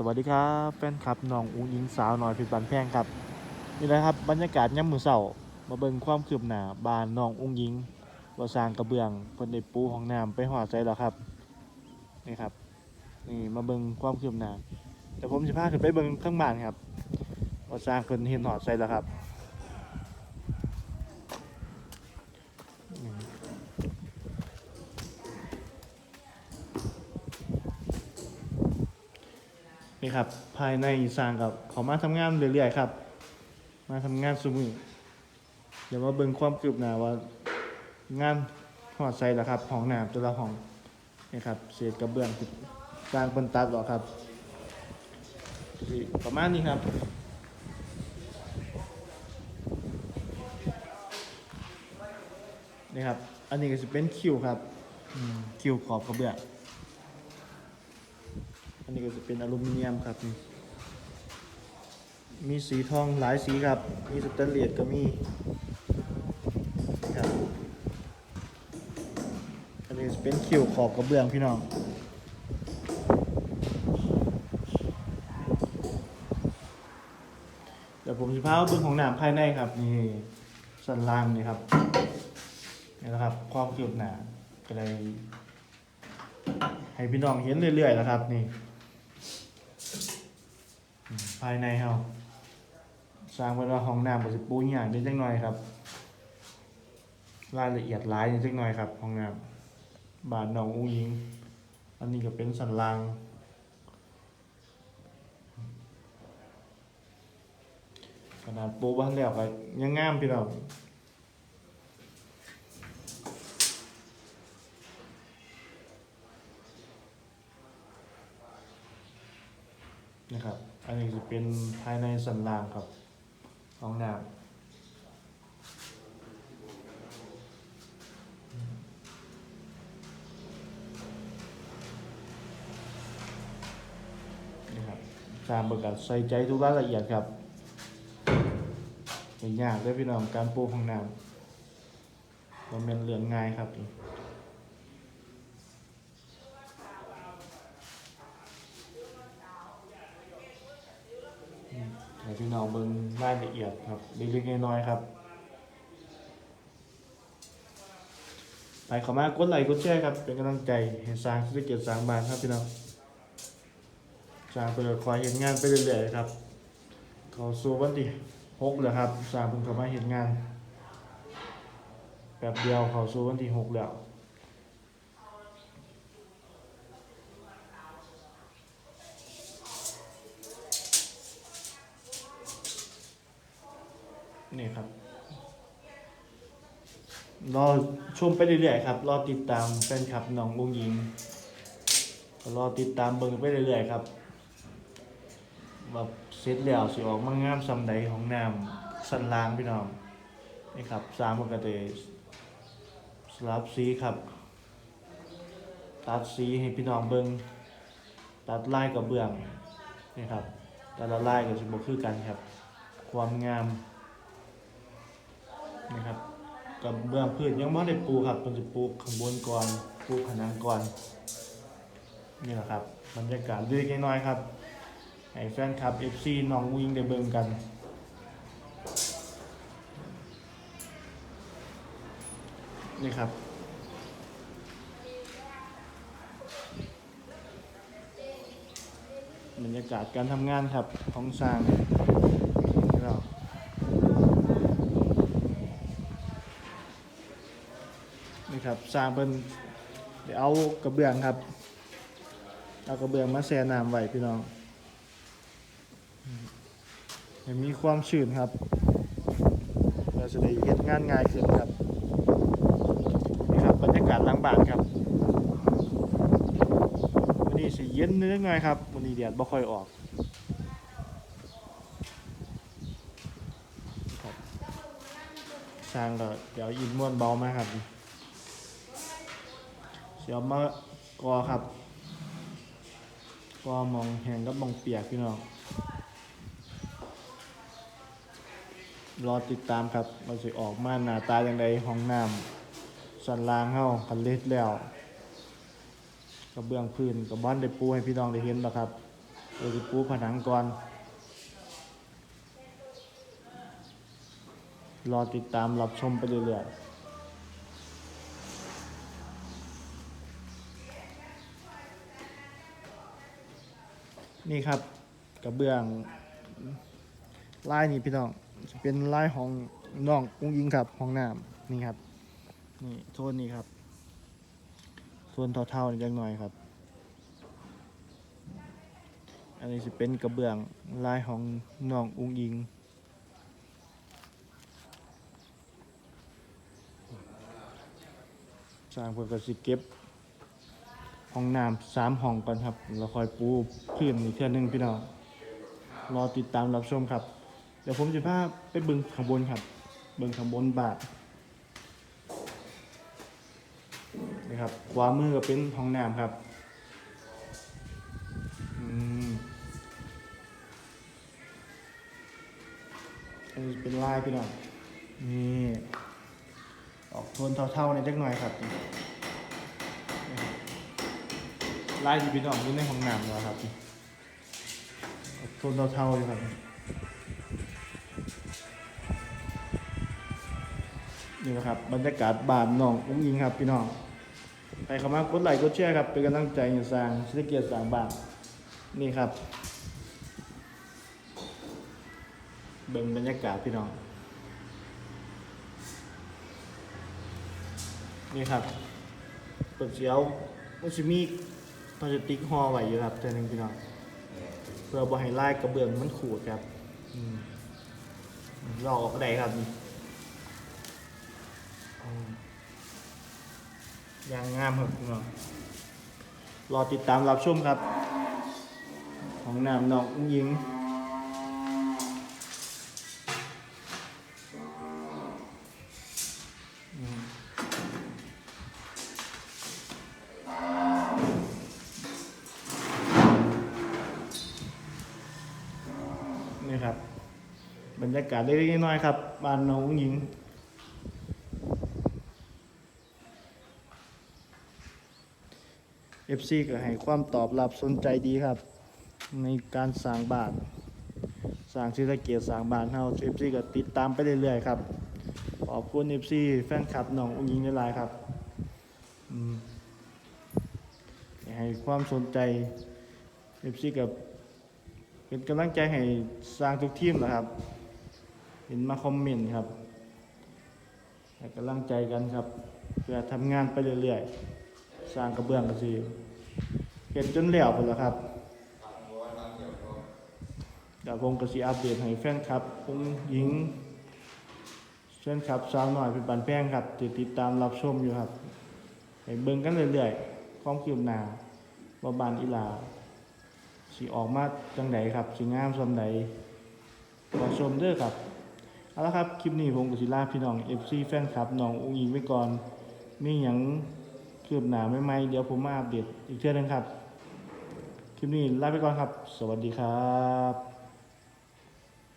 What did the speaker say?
สวัสดีครับแฟนคลับน้องอุ้งอิงสาวน้อยผิดบันแพงครับนี่แหละครับบรรยากาศย่ำมือเสามาเบิ่งความคืบหน้าบ้านน้องอุ้งอิงว่าสร้างกระเบื้องเพิ่นได้ปูห้องน้ำไปหอดใจแล้วครับนี่ครับนี่มาเบิ่งความคืบหน้าแต่ผมสิพาขึ้นไปเบิ่งข้างบ้านครับว่าสร้างเพิ่นเห็นหอดใจแล้วครับ นี่ครับ ภายในสร้างกับเขามาทำงานเรื่อยๆครับ มาทำงานซุมือเดี๋ยวมาเบิ่งความคืบหน้าว่างานหอดใส่ล้วครับห้องน้ำแต่ละห้องนี่ครับเศษกระเบื้องสร้างเป็นตัดหรอครับ ประมาณนี้ครับนี่ครับ อันนี้ก็จะเป็นคิวครับคิวขอบกระเบื้อง อันนี้ก็จะเป็นอลูมิเนียมครับ มีสีทองหลายสีครับ มีสแตนเลสก็มีครับอันนี้เป็นคิวขอบกระเบื้องพี่น้องเดี๋ยวผมจะพาเบื้องของหน้ำภายในครับนี่สันล่างนี่ครับนี่นะครับความคืบหน้าก็เลยให้พี่น้องเห็นเรื่อยๆนะครับนี่ ภายในเฮาสร้างเป็นว่าห้องน้ำบ่สิปูหย่างนิดจังหน่อยครับ รายละเอียดหลายนิดจังหน่อยครับห้องน้ำบานน้องอุ้งยิง อันนี้ก็เป็นสันลางขนาดปูบ้านแล้วก็ยังงามพี่น้อง นะครับ อันนี้จะเป็นภายในสันรางครับห้องน้ำนี่ครับสางเบิกกับใส่ใจทุกรายละเอียดครับไม่ยากเลยพี่น้องการปูห้องน้ำมันเป็นเรื่องง่ายครับนี่ให้ พี่น้องเบิ่งรายละเอียดครับเล็กๆน้อยๆครับ ไปขอมากดไลค์กดแชร์ครับ เป็นกำลังใจให้สร้างธุรกิจสร้างบ้านครับพี่น้องสร้างไปเลยคอยเห็นงานไปเรื่อยๆครับเขาสู่วันที่หกแล้วครับสร้างเพิ่งเข้ามาเห็นงานแบบเดียวเขาสู่วันที่หกแล้ว นี่ครับ รอชมไปเรื่อยๆครับ รอติดตามแฟนคลับน้องบุงยิงรอติดตามเบิ่งไปเรื่อยๆครับว่าเสร็จแล้วสิออกมางามซำใดของน้ำสันลางพี่น้องนี่ครับสามันก็จะสลับสีครับ ตัดสีให้พี่น้องเบิ่งตัดลายกับเบื้องนี่ครับแต่ละลายก็สิบ่คือกันครับ ความงาม นี่ครับกับเบื้องพื้นยังไม่ได้ปูครับมันจะปูข้างบนก่อนปูผนังก่อนนี่แหละครับบรรยากาศเล็กๆน้อยครับให้แฟนคลับ FC น้องวิ่งได้เบิ่งกันนี่ครับบรรยากาศการทำงานครับของสร้างนี่เรา นี่ ครับสร้างเป็นเดี๋ยวเอากระเบื้องครับ เอากระเบื้องมาแช่น้ำไว้พี่น้องมให้มีความชื้นครับเราจะได้เฮ็ดงานง่ายขึ้นครับนี่ครับบรรยากาศหลังบ้านครับวันนี้สิเย็นนิดหน่อยครับวันนี้แดดบ่ค่อยออกสร้างแล้วเดี๋ยวอินม้วนเบามาครับ เสียวมากอครับ กอมองแห้งกับมองเปียกพี่น้อง รอติดตามครับมันสิออกมาหน้าตาอย่างไรห้องน้ำสันลางเฮาคันเล็ดแล้วกระเบื้องพื้นกับบ้านได้ปูให้พี่น้องได้เห็นแล้วครับเดี๋ยวจะปูผนังก่อน รอติดตามรับชมไปเรื่อยๆ นี่ครับกระเบื้องลายนี่พี่น้องจะเป็นลายของน้องกุ้งยิงครับห้องน้ำนี่ครับนี่โซนนี้ครับโซนเท่าๆนี่จังหน่อยครับ อันนี้จะเป็นกระเบื้องลายของน้องอุ้งยิงสร้างเพื่อก็สิเก็บ ห้องน้ำสามห้องก่อนครับแล้วค่อยปูพื้นอีกเทื่อนึงพี่น้องรอติดตามรับชมครับ เดี๋ยวผมจะพาไปเบิ่งข้างบนครับ เบิ่งข้างบนบาทนะครับขวามือก็เป็นห้องน้ำครับอืมอันนี้เป็นลายพี่น้องนี่ออกโทนเท่าๆในอยจักหน่อยครับ ลายที่พี่น้องอยู่ในห้องน้ำแล้วครับนี่ออกโทนเท่าๆอยู่ครับนี่นะครับบรรยากาศบานน้องอุ้งยิงครับ พี่น้องใครเข้ามากดไลค์กดแชร์ครับ เป็นกำลังใจให้สร้างเศรษฐกิจสร้างบ้านนี่ครับเบิ่งบรรยากาศพี่น้อง นี่ครับเปิดเสียวมันจะมี เราสติกหอไว้อยู่ครับเท่านึงพี่น้องเพื่อบ่ให้ลายกระเบื้องมันขูดครับอืมลอกออกก็ได้ครับนี่ยางงามครับพี่น้องรอติดตามรับชมครับ ของน้ำน้องอุ้งยิง ครับ บรรยากาศเล็กๆน้อยๆครับบ้านน้องหญิง FC ก็ให้ความตอบรับสนใจดีครับ ในการสร้างบานสร้างศิลเกียรติสร้างบานเฮา FC ก็ติดตามไปเรื่อยๆครับขอบคุณ FC แฟนคลับน้องอุ้งยิงหลายครับให้ความสนใจ FC กับ เป็นกำลังใจให้สร้างทุกทีมนะครับ เห็นมาคอมเมนต์ครับให้กำลังใจกันครับ เพื่อทำงานไปเรื่อยๆ สร้างกระเบื้องกันสิเห็นจนแล้วไปแล้วครับเดี๋ยวผมก็สิอัปเดตให้แฟนคลับอุ้งยิงเช่นครับสาวหน่อยเป็นบันแพงครับติดติดตามรับชมอยู่ครับไปเบิ่งกันเรื่อยๆความคืบหน้าว่าบานอีลา สิออกมาจังไดครับสิงามซำใดขอชมเด้อครับเอาละครับคลิปนี้ผมกับศิลาพี่น้อง FC แฟนคลับน้องอุ้งอิงไว้ก่อนมีหยังคืบหน้าใหม่ๆเดี๋ยวผมมาอัปเดตอีกเทื่อนึงครับ คลิปนี้ลาไปก่อนครับ สวัสดีครับ